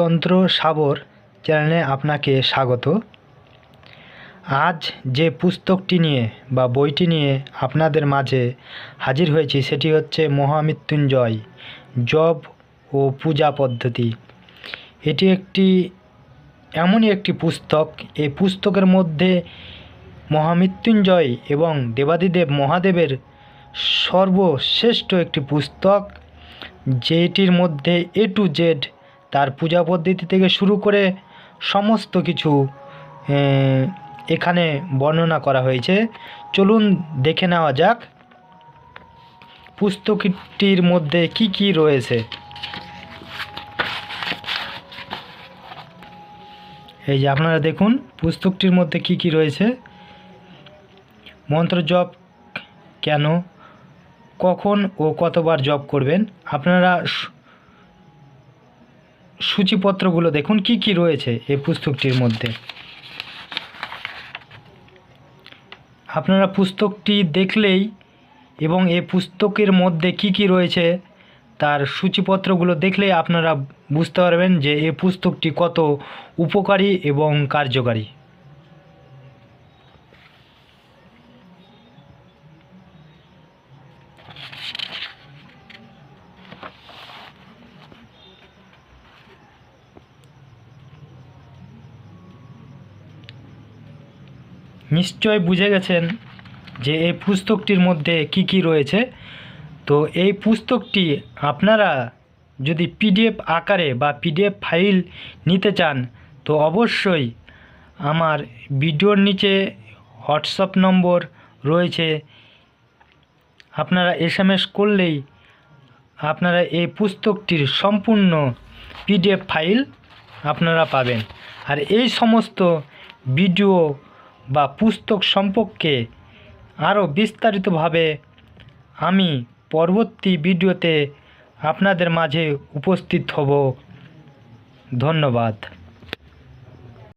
তন্ত্র সাবর চ্যানেলে আপনাকে স্বাগত। আজ যে পুস্তকটি নিয়ে বা বইটি নিয়ে আপনাদের মাঝে হাজির হয়েছি সেটি হচ্ছে মহামৃত্যুঞ্জয় জব ও পূজা পদ্ধতি। এটি একটি, এমনই একটি পুস্তক। এই পুস্তকের মধ্যে মহামৃত্যুঞ্জয় এবং দেবাদিদেব মহাদেবের সর্বশ্রেষ্ঠ একটি পুস্তক, যেটির মধ্যে এ টু জেড তার পূজা পদ্ধতি থেকে শুরু করে সমস্ত কিছু এখানে বর্ণনা করা হয়েছে। চলুন দেখে নেওয়া যাক পুস্তকটির মধ্যে কি কি রয়েছে। এই যে আপনারা দেখুন, পুস্তকটির মধ্যে কি কি রয়েছে। মন্ত্র জপ কেন, কখন ও কতবার জপ করবেন? আপনারা সূচিপত্রগুলো দেখুন, কি কি রয়েছে এই পুস্তকটির মধ্যে? আপনারা পুস্তকটি দেখলেই এবং এই পুস্তকের মধ্যে কি কি রয়েছে তার সূচিপত্রগুলো দেখলেই আপনারা বুঝতে পারবেন যে এই পুস্তকটি কত উপকারী এবং কার্যকারী। নিশ্চয় বুঝে গেছেন যে এই পুস্তকটির মধ্যে কি কি রয়েছে। তো এই পুস্তকটি আপনারা যদি পিডিএফ আকারে বা পিডিএফ ফাইল নিতে চান, তো অবশ্যই আমার ভিডিওর নিচে হোয়াটসঅ্যাপ নম্বর রয়েছে। আপনারা এসএমএস করলেই আপনারা এই পুস্তকটির সম্পূর্ণ পিডিএফ ফাইল আপনারা পাবেন। আর এই সমস্ত ভিডিও বা পুস্তক সম্পর্কে আরও বিস্তারিতভাবে আমি পরবর্তী ভিডিওতে আপনাদের মাঝে উপস্থিত হব। ধন্যবাদ।